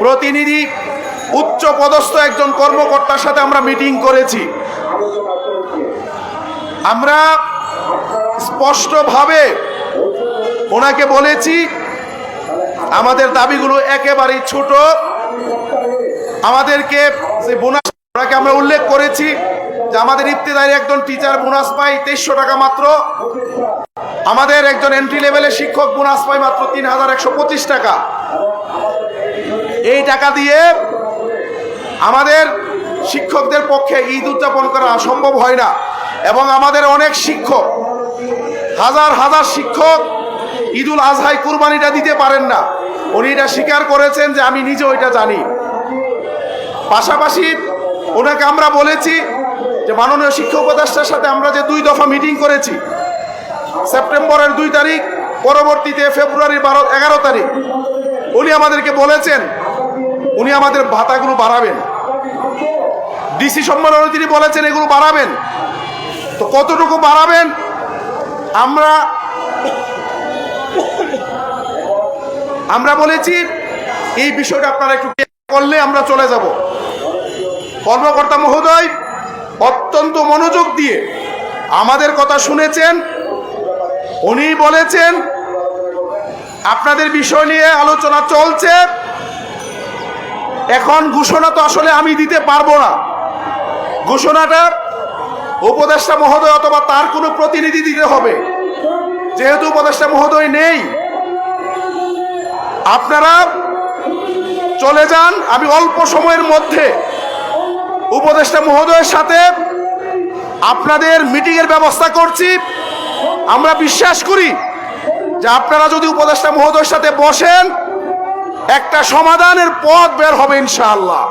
প্রতিনিধি উচ্চ পদস্থ একজন কর্মকর্তার সাথে আমরা মিটিং করেছি। আমরা স্পষ্টভাবে ওনাকে বলেছি, আমাদের দাবিগুলো একেবারেই ছোট। আমাদেরকে যে বোনাস, ওনাকে আমরা উল্লেখ করেছি যে আমাদের ইফতেদারি একজন টিচার বোনাস পায় তেইশশো টাকা মাত্র। আমাদের একজন এন্ট্রি লেভেলের শিক্ষক বোনাস পায় মাত্র তিন হাজার একশো পঁচিশ টাকা। এই টাকা দিয়ে আমাদের শিক্ষকদের পক্ষে ঈদ উদযাপন করা সম্ভব হয় না। এবং আমাদের অনেক শিক্ষক, হাজার হাজার শিক্ষক ঈদুল আজহায় কুরবানিটা দিতে পারেন না। উনি এটা স্বীকার করেছেন যে আমি নিজেও ওইটা জানি। পাশাপাশি ওনাকে আমরা বলেছি যে মাননীয় শিক্ষক উপদেষ্টার সাথে আমরা যে দুই দফা মিটিং করেছি, সেপ্টেম্বরের দুই তারিখ, পরবর্তীতে ফেব্রুয়ারির বারো, এগারো তারিখ, উনি আমাদেরকে বলেছেন উনি আমাদের ভাতাগুলো বাড়াবেন। ডিসি সম্মেলনে তিনি বলেছেন এগুলো বাড়াবেন। তো কতটুকু বাড়াবেন? আমরা আমরা বলেছি, এই বিষয়টা আপনারা একটু করলে আমরা চলে যাব। কর্মকর্তা মহোদয়, অত্যন্ত মনোযোগ দিয়ে আমাদের কথা শুনেছেন। উনি বলেছেন, আপনাদের বিষয় নিয়ে আলোচনা চলছে। এখন ঘোষণা তো আসলে আমি দিতে পারব না। ঘোষণাটা উপদেষ্টা মহোদয় অথবা তার কোনো প্রতিনিধি দিতে হবে। যেহেতু উপদেষ্টা মহোদয় নেই। আপনারা চলে যান, আমি অল্প সময়ের মধ্যে উপদেষ্টা মহোদয়ের সাথে আপনাদের মিটিংয়ের ব্যবস্থা করছি। আমরা বিশ্বাস করি যে আপনারা যদি উপদেষ্টা মহোদয়ের সাথে বসেন একটা সমাধানের পথ বের হবে ইনশাআল্লাহ।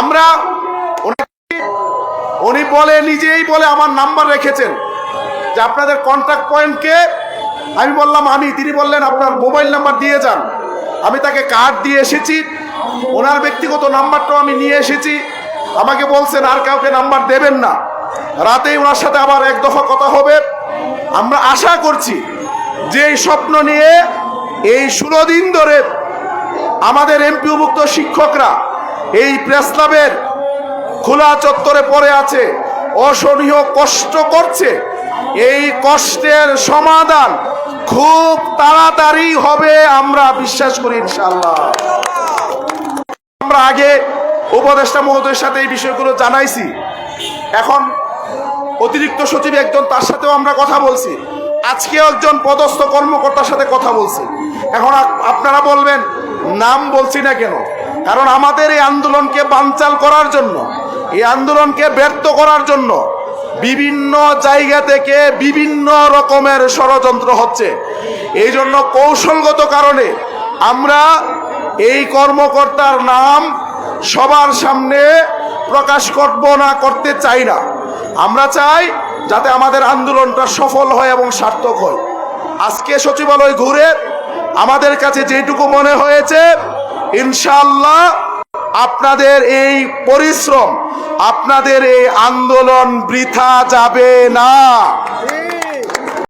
আমরা উনি বলে, নিজেই বলে আমার নাম্বার রেখেছেন যে আপনাদের কন্ট্যাক্ট পয়েন্টকে আমি বললাম, আমি, তিনি বললেন, আপনার মোবাইল নাম্বার দিয়ে যান। আমি তাকে কার্ড দিয়ে এসেছি, ওনার ব্যক্তিগত নাম্বারটাও আমি নিয়ে এসেছি। আমাকে বলছেন, আর কাউকে নাম্বার দেবেন না। রাতেই ওনার সাথে আবার এক দফা কথা হবে। আমরা আশা করছি যে এই স্বপ্ন নিয়ে এই ষোলো দিন ধরে আমাদের এমপিভুক্ত শিক্ষকরা এই প্রেস ক্লাবের খোলা চত্বরে পড়ে আছে, অসহনীয় কষ্ট করছে। এই কষ্টের সমাধান খুব তাড়াতাড়ি হবে আমরা বিশ্বাস করি ইনশাল্লাহ আমরা আগে উপদেষ্টা মহোদয়ের সাথে এই বিষয়গুলো জানাইছি। এখন অতিরিক্ত সচিব একজন তার সাথেও আমরা কথা বলছি। আজকেও একজন পদস্থ কর্মকর্তার সাথে কথা বলছি। এখন আপনারা বলবেন, নাম বলছি না কেন? কারণ আমাদের এই আন্দোলনকে বানচাল করার জন্য, এই আন্দোলনকে ব্যর্থ করার জন্য বিভিন্ন জায়গা থেকে বিভিন্ন রকমের ষড়যন্ত্র হচ্ছে। এই জন্য কৌশলগত কারণে আমরা এই কর্মকর্তার নাম সবার সামনে প্রকাশ করব না, করতে চাই না। আমরা চাই যাতে আমাদের আন্দোলনটা সফল হয় এবং সার্থক হয়। আজকে সচিবালয় ঘুরে আমাদের কাছে যেটুকু মনে হয়েছে ইনশাল্লাহ আপনাদের এই পরিশ্রম, আপনাদের এই আন্দোলন বৃথা যাবে না।